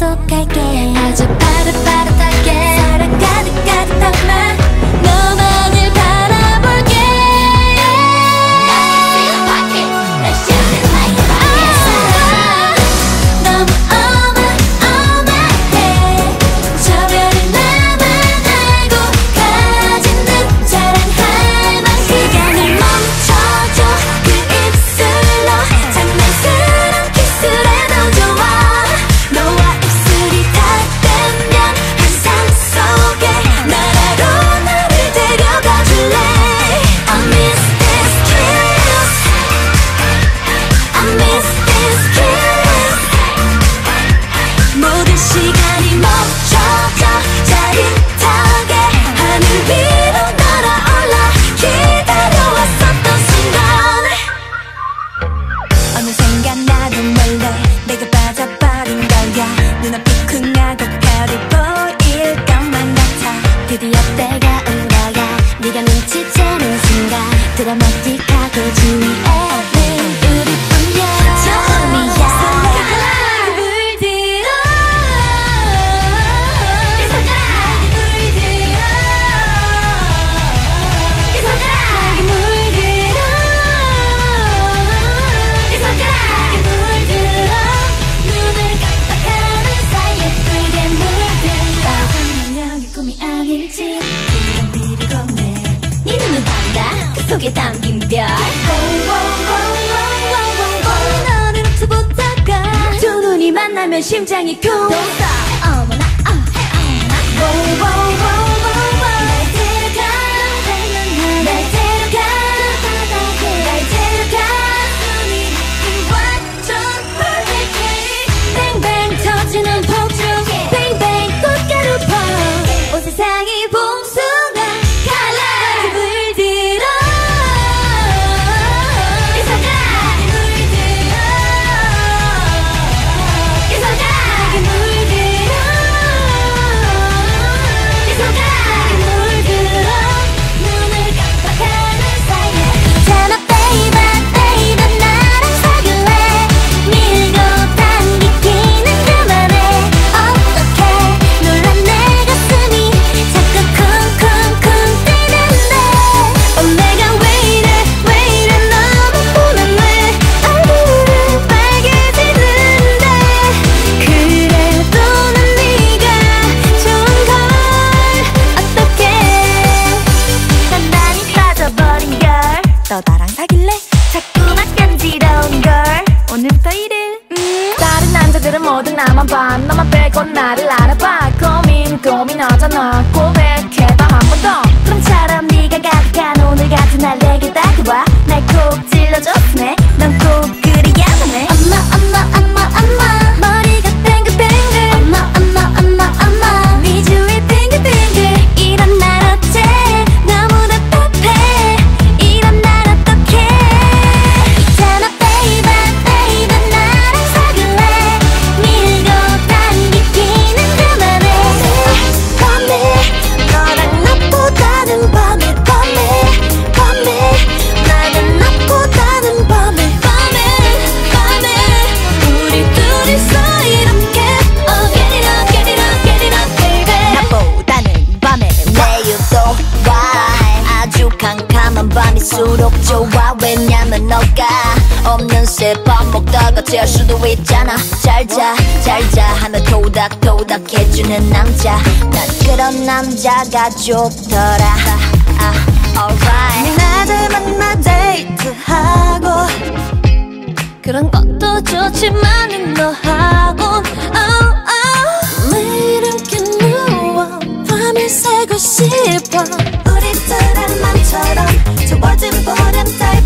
약속할게. 아주 일지 그런 비를 건네. 네 눈은 반다. 그 속에 담긴 별. 너를 두보다가. 두 눈이 만나면 심장이 쿵. Don't stop 어머나 어 어머나. 모두 나만 봐. 너만 빼고 나를 알아봐. 고민 고민하잖아. 고백해봐. 밤새 밥 먹다가 잘 수도 있잖아. 잘자 잘자. 하며 도닥도닥 해주는 남자. 난 그런 남자가 좋더라. 아, alright. 나들 만나 데이트하고 그런 것도 좋지만 너하고 oh, oh. 매일 함께 누워 밤을 새고 싶어. 우리 드라마처럼 저 월드 보름달